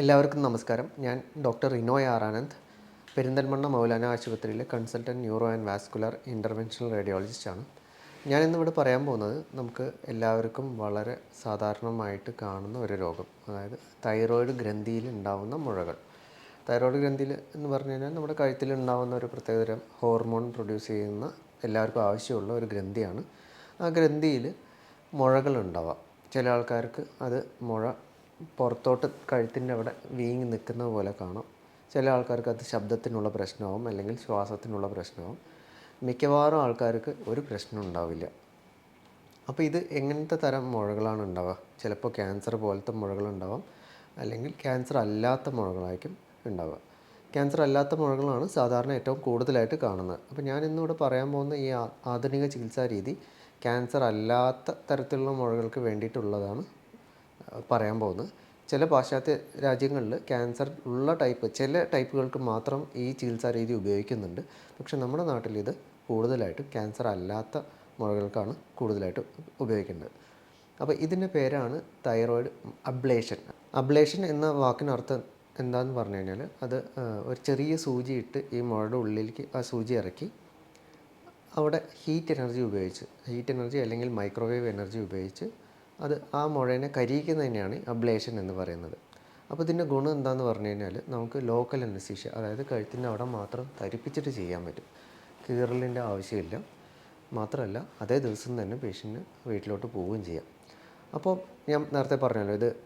എല്ലാവർക്കും നമസ്കാരം. ഞാൻ ഡോക്ടർ റിനോയ് ആർ ആനന്ദ് പെരിന്തൽമണ്ണ മൗലാന ആശുപത്രിയിലെ consultant neuro and vascular interventional റേഡിയോളജിസ്റ്റാണ്. ഞാൻ ഇന്നിവിടെ പറയാൻ പോകുന്നത് നമുക്ക് എല്ലാവർക്കും വളരെ സാധാരണമായിട്ട് കാണുന്ന ഒരു രോഗം അതായത് തൈറോയിഡ് ഗ്രന്ഥിയിൽ ഉണ്ടാവുന്ന മുഴകൾ. തൈറോയിഡ് ഗ്രന്ഥിയിൽ എന്ന് പറഞ്ഞു കഴിഞ്ഞാൽ നമ്മുടെ കഴുത്തിൽ ഉണ്ടാകുന്ന ഒരു പ്രത്യേകതരം ഹോർമോൺ പ്രൊഡ്യൂസ് ചെയ്യുന്ന എല്ലാവർക്കും ആവശ്യമുള്ള ഒരു ഗ്രന്ഥിയാണ്. ആ ഗ്രന്ഥിയിൽ മുഴകൾ ഉണ്ടാവാം. ചില ആൾക്കാർക്ക് അത് മുഴ പുറത്തോട്ട് കഴുത്തിന്റെ അവിടെ വീങ്ങി നിൽക്കുന്ന പോലെ കാണാം. ചില ആൾക്കാർക്ക് അത് ശബ്ദത്തിനുള്ള പ്രശ്നമാവും അല്ലെങ്കിൽ ശ്വാസത്തിനുള്ള പ്രശ്നമാവും. മിക്കവാറും ആൾക്കാർക്ക് ഒരു പ്രശ്നം ഉണ്ടാവില്ല. അപ്പോൾ ഇത് എങ്ങനത്തെ തരം മുഴകളാണ് ഉണ്ടാവുക? ചിലപ്പോൾ ക്യാൻസർ പോലത്തെ മുഴകളുണ്ടാവാം അല്ലെങ്കിൽ ക്യാൻസർ അല്ലാത്ത മുഴകളായിരിക്കും ഉണ്ടാവുക. ക്യാൻസർ അല്ലാത്ത മുഴകളാണ് സാധാരണ ഏറ്റവും കൂടുതലായിട്ട് കാണുന്നത്. അപ്പോൾ ഞാൻ ഇന്നിവിടെ പറയാൻ പോകുന്ന ഈ ആധുനിക ചികിത്സാ രീതി ക്യാൻസർ അല്ലാത്ത തരത്തിലുള്ള മുഴകൾക്ക് വേണ്ടിയിട്ടുള്ളതാണ്. പറയാൻ പോകുന്നത്. ചില പാശ്ചാത്യ രാജ്യങ്ങളിൽ ക്യാൻസർ ഉള്ള ടൈപ്പ് ചില ടൈപ്പുകൾക്ക് മാത്രം ഈ ചികിത്സാ രീതി ഉപയോഗിക്കുന്നുണ്ട്. പക്ഷെ നമ്മുടെ നാട്ടിൽ ഇത് കൂടുതലായിട്ടും ക്യാൻസർ അല്ലാത്ത മുഴകൾക്കാണ് കൂടുതലായിട്ട് ഉപയോഗിക്കേണ്ടത് അപ്പോൾ ഇതിന്റെ പേരാണ് തൈറോയിഡ് അബ്ലേഷൻ. അബ്ലേഷൻ എന്ന വാക്കിനർത്ഥം എന്താന്ന് പറഞ്ഞു കഴിഞ്ഞാൽ അത് ഒരു ചെറിയ സൂചി ഇട്ട് ഈ മുഴയുടെ ഉള്ളിലേക്ക് ആ സൂചി ഇറക്കി അവിടെ ഹീറ്റ് എനർജി ഉപയോഗിച്ച് ഹീറ്റ് എനർജി അല്ലെങ്കിൽ മൈക്രോവേവ് എനർജി ഉപയോഗിച്ച് അത് ആ മുഴേനെ കരിയിക്കുന്നതിനെയാണ് അബ്ലേഷൻ എന്ന് പറയുന്നത്. അപ്പോൾ ഇതിന്റെ ഗുണം എന്താണെന്ന് പറഞ്ഞു കഴിഞ്ഞാൽ നമുക്ക് ലോക്കൽ അനസ്തീഷ്യ അതായത് കഴുത്തിന്റെ അവിടെ മാത്രം തരിപ്പിച്ചിട്ട് ചെയ്യാൻ പറ്റും. കീറലിന്റെ ആവശ്യമില്ല. മാത്രമല്ല അതേ ദിവസം തന്നെ പേഷ്യന്റ് വീട്ടിലോട്ട് പോവുകയും ചെയ്യാം. അപ്പോൾ ഞാൻ നേരത്തെ പറഞ്ഞല്ലോ ഇത്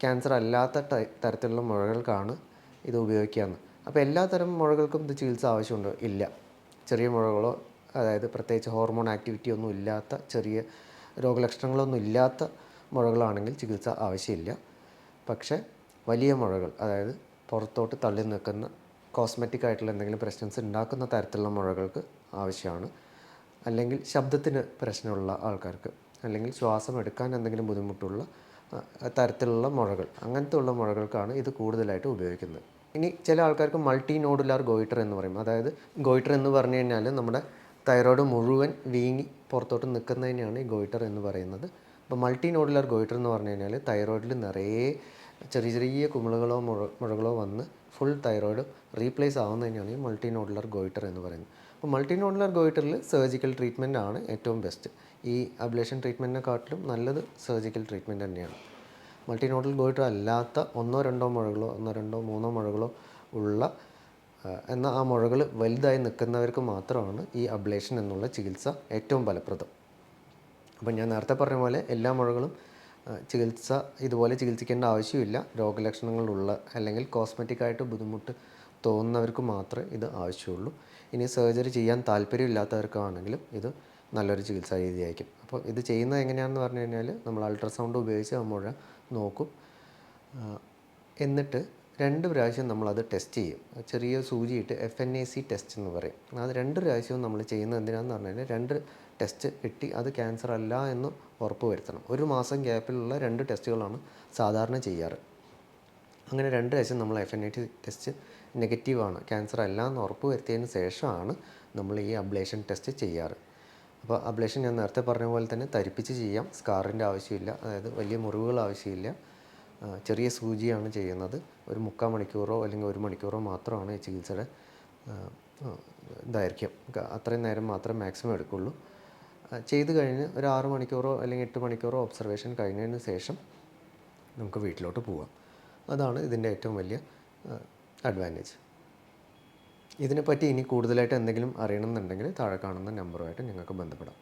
ക്യാൻസർ അല്ലാത്ത തരത്തിലുള്ള മുഴകൾക്കാണ് ഇത് ഉപയോഗിക്കാമെന്ന് അപ്പോൾ എല്ലാ തരം മുഴകൾക്കും ഇത് ചികിത്സ ആവശ്യമുണ്ടോ? ഇല്ല. ചെറിയ മുഴകളോ അതായത് പ്രത്യേകിച്ച് ഹോർമോൺ ആക്ടിവിറ്റി ഒന്നും ഇല്ലാത്ത ചെറിയ രോഗലക്ഷണങ്ങളൊന്നും ഇല്ലാത്ത മുഴകളാണെങ്കിൽ ചികിത്സ ആവശ്യമില്ല. പക്ഷേ വലിയ മുഴകൾ അതായത് പുറത്തോട്ട് തള്ളി നിൽക്കുന്ന കോസ്മെറ്റിക് ആയിട്ടുള്ള എന്തെങ്കിലും പ്രശ്നസ് ഉണ്ടാക്കുന്ന തരത്തിലുള്ള മുഴകൾക്ക് ആവശ്യമാണ്. അല്ലെങ്കിൽ ശബ്ദത്തിന് പ്രശ്നമുള്ള ആൾക്കാർക്ക് അല്ലെങ്കിൽ ശ്വാസം എടുക്കാൻ എന്തെങ്കിലും ബുദ്ധിമുട്ടുള്ള തരത്തിലുള്ള മുഴകൾ അങ്ങനത്തെ ഉള്ള മുഴകൾക്കാണ് ഇത് കൂടുതലായിട്ട് ഉപയോഗിക്കുന്നത്. ഇനി ചില ആൾക്കാർക്ക് മൾട്ടി നോഡുലാർ ഗോയിറ്റർ എന്ന് പറയും. അതായത് ഗോയിറ്റർ എന്ന് പറഞ്ഞു കഴിഞ്ഞാൽ നമ്മുടെ തൈറോയ്ഡ് മുഴുവൻ വീങ്ങി പുറത്തോട്ട് നിൽക്കുന്നതിനെയാണ് ഈ ഗോയിറ്റർ എന്ന് പറയുന്നത്. അപ്പോൾ മൾട്ടി നോഡുലർ ഗോയിറ്റർ എന്ന് പറഞ്ഞു കഴിഞ്ഞാൽ തൈറോയിഡിൽ നിറയെ ചെറിയ ചെറിയ കുമിളുകളോ മുഴ മുഴകളോ വന്ന് ഫുൾ തൈറോയ്ഡ് റീപ്ലേസ് ആവുന്നതിനാണ് ഈ മൾട്ടി നോഡുലർ ഗോയിറ്റർ എന്ന് പറയുന്നത്. അപ്പോൾ മൾട്ടി നോഡുലർ ഗോയിറ്ററിൽ സർജിക്കൽ ട്രീറ്റ്മെന്റ് ആണ് ഏറ്റവും ബെസ്റ്റ് ഈ അബ്ലേഷൻ ട്രീറ്റ്മെന്റിനെക്കാട്ടിലും നല്ലത് സർജിക്കൽ ട്രീറ്റ്മെന്റ് തന്നെയാണ്. മൾട്ടി നോഡൽ ഗോയിറ്റർ അല്ലാത്ത ഒന്നോ രണ്ടോ മുഴകളോ ഒന്നോ രണ്ടോ മൂന്നോ മുഴകളോ ഉള്ള എന്നാൽ ആ മുഴകൾ വലുതായി നിൽക്കുന്നവർക്ക് മാത്രമാണ് ഈ അബ്ലേഷൻ എന്നുള്ള ചികിത്സ ഏറ്റവും ഫലപ്രദം. അപ്പം ഞാൻ നേരത്തെ പറഞ്ഞ പോലെ എല്ലാ മുഴകളും ചികിത്സ ഇതുപോലെ ചികിത്സിക്കേണ്ട ആവശ്യമില്ല. രോഗലക്ഷണങ്ങളുള്ള അല്ലെങ്കിൽ കോസ്മെറ്റിക് ആയിട്ട് ബുദ്ധിമുട്ട് തോന്നുന്നവർക്ക് മാത്രമേ ഇത് ആവശ്യമുള്ളൂ. ഇനി സർജറി ചെയ്യാൻ താല്പര്യമില്ലാത്തവർക്കാണെങ്കിലും ഇത് നല്ലൊരു ചികിത്സാ രീതിയായിരിക്കും. അപ്പോൾ ഇത് ചെയ്യുന്നത് എങ്ങനെയാണെന്ന് പറഞ്ഞു കഴിഞ്ഞാൽ നമ്മൾ അൾട്രാസൗണ്ട് ഉപയോഗിച്ച് ആ മുഴ നോക്കും. എന്നിട്ട് രണ്ട് പ്രാവശ്യം നമ്മളത് ടെസ്റ്റ് ചെയ്യും. ചെറിയ സൂചിയിട്ട് F N A C test എന്ന് പറയും. അത് രണ്ട് പ്രാവശ്യവും നമ്മൾ ചെയ്യുന്നത് എന്തിനാന്ന് പറഞ്ഞു കഴിഞ്ഞാൽ രണ്ട് ടെസ്റ്റ് കിട്ടി അത് ക്യാൻസർ അല്ല എന്ന് ഉറപ്പ് വരുത്തണം. ഒരു മാസം ഗ്യാപ്പിലുള്ള രണ്ട് ടെസ്റ്റുകളാണ് സാധാരണ ചെയ്യാറ്. അങ്ങനെ രണ്ട് പ്രാവശ്യം നമ്മൾ F N A T test നെഗറ്റീവാണ് ക്യാൻസർ അല്ല എന്ന് ഉറപ്പ് വരുത്തിയതിന് ശേഷമാണ് നമ്മൾ ഈ അബ്ലേഷൻ ടെസ്റ്റ് ചെയ്യാറ്. അപ്പോൾ അബ്ലേഷൻ ഞാൻ നേരത്തെ പറഞ്ഞ പോലെ തന്നെ തരിപ്പിച്ച് ചെയ്യാം. സ്കാറിന്റെ ആവശ്യമില്ല അതായത് വലിയ മുറിവുകൾ ആവശ്യമില്ല. ചെറിയ സൂചിയാണ് ചെയ്യുന്നത്. ഒരു മുക്കാൽ മണിക്കൂറോ അല്ലെങ്കിൽ ഒരു മണിക്കൂറോ മാത്രമാണ് ഈ ചികിത്സയുടെ ദൈർഘ്യം. അത്രയും നേരം മാത്രം മാക്സിമം എടുക്കുള്ളൂ. ചെയ്ത് കഴിഞ്ഞ് ഒരു ആറ് മണിക്കൂറോ അല്ലെങ്കിൽ എട്ട് മണിക്കൂറോ ഒബ്സർവേഷൻ കഴിഞ്ഞതിന് ശേഷം നമുക്ക് വീട്ടിലോട്ട് പോവാം. അതാണ് ഇതിന്റെ ഏറ്റവും വലിയ അഡ്വാന്റേജ് ഇതിനെപ്പറ്റി ഇനി കൂടുതലായിട്ട് എന്തെങ്കിലും അറിയണമെന്നുണ്ടെങ്കിൽ താഴെ കാണുന്ന നമ്പറുമായിട്ട് ഞങ്ങൾക്ക് ബന്ധപ്പെടാം.